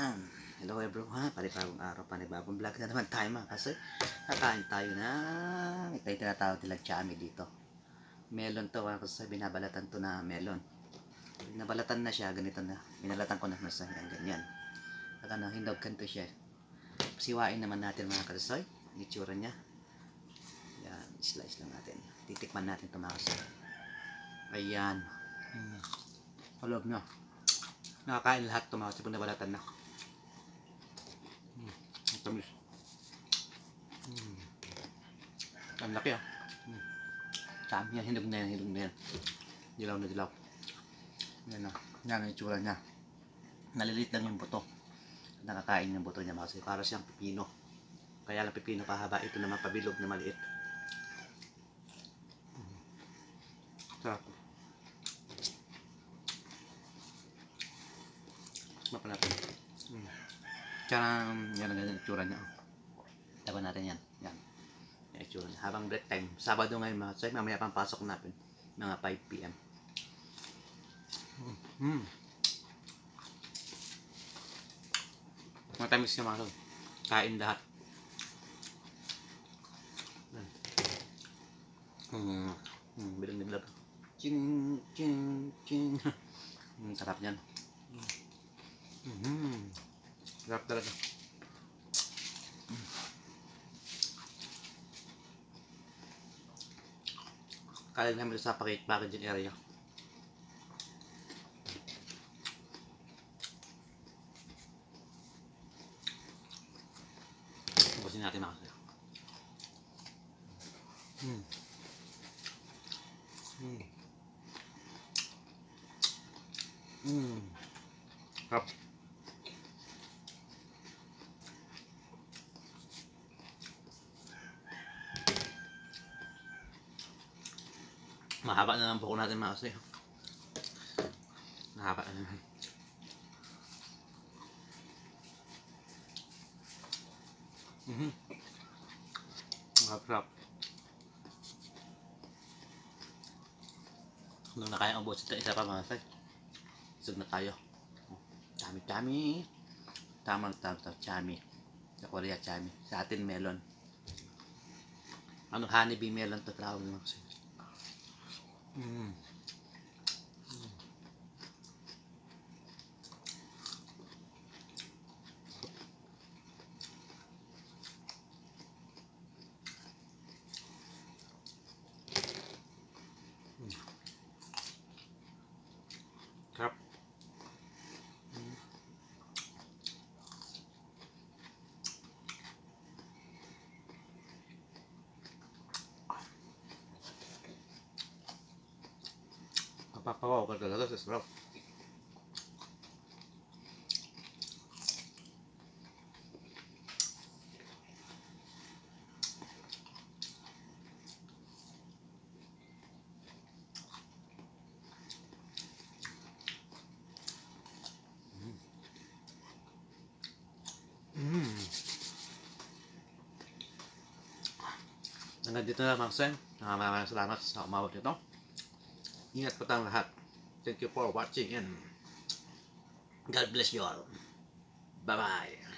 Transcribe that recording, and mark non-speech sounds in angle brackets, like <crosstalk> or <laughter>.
Yan. Hello everyone. Panibagong araw, panibagong vlog na naman tayo mga kasi kakain tayo na ito yung tinatawag nila chami dito. Melon to mga kasi binabalatan to na melon. Pag nabalatan na siya, ganito na. Binalatan ko na na sa yan, ganyan. At ano, hinog kanto siya. Siwain naman natin mga kasoy. Ang itsura niya. Yan, slice lang natin. Titikman natin ito mga kasoy. Ayan. Mm. Halog na. Nakakain lahat ito mga kasi pag nabalatan na. Tamis. Mm. Ang laki ah. Mm. Saan yan, hinog na yan, hinog na yan. Dilaw na dilaw. Yan na. Yan ang itsura niya. Nalilit lang yung buto. Nakakain yung buto niya kasi para siyang pipino. Kaya lang pipino pahaba. Ito naman pabilog na maliit. Mm. Sarap. Mapa natin. Mm. Tsaka, yan ang ganyan itsura niya. Tawa natin yan. Yan. Yan itsura niya. Habang break time. Sabado ngayon mga say, mamaya pang pasok natin. Mga 5 p.m. Mm. Matamis yung mga tol. Kain lahat. Mm. Mm. Bilang bilang. Ching, ching, ching. <laughs> Mm, sarap yan. Mm. Sarap talaga. Kaya namin sa pakit packaging area. Ubusin natin mga kasya. Mm. Mm. Mm. Sarap. Mahaba na lang buko natin mga kasi. Mahaba na naman. Mhm. Sarap. Nung nakaya ang bukas ito, isa pa mga say. Isog na tayo. Chami, chami. Tamang tawag to, chami. Sa Korea, chami. Sa atin, melon. Ano, honeybee melon to tawag naman kasi. Mm. Napapawaw ka talaga sa sarap. Mm. Hanggang dito na mga sen. Maraming salamat sa umawat nito. Ingat po tayong lahat. Thank you for watching and God bless you all. Bye-bye.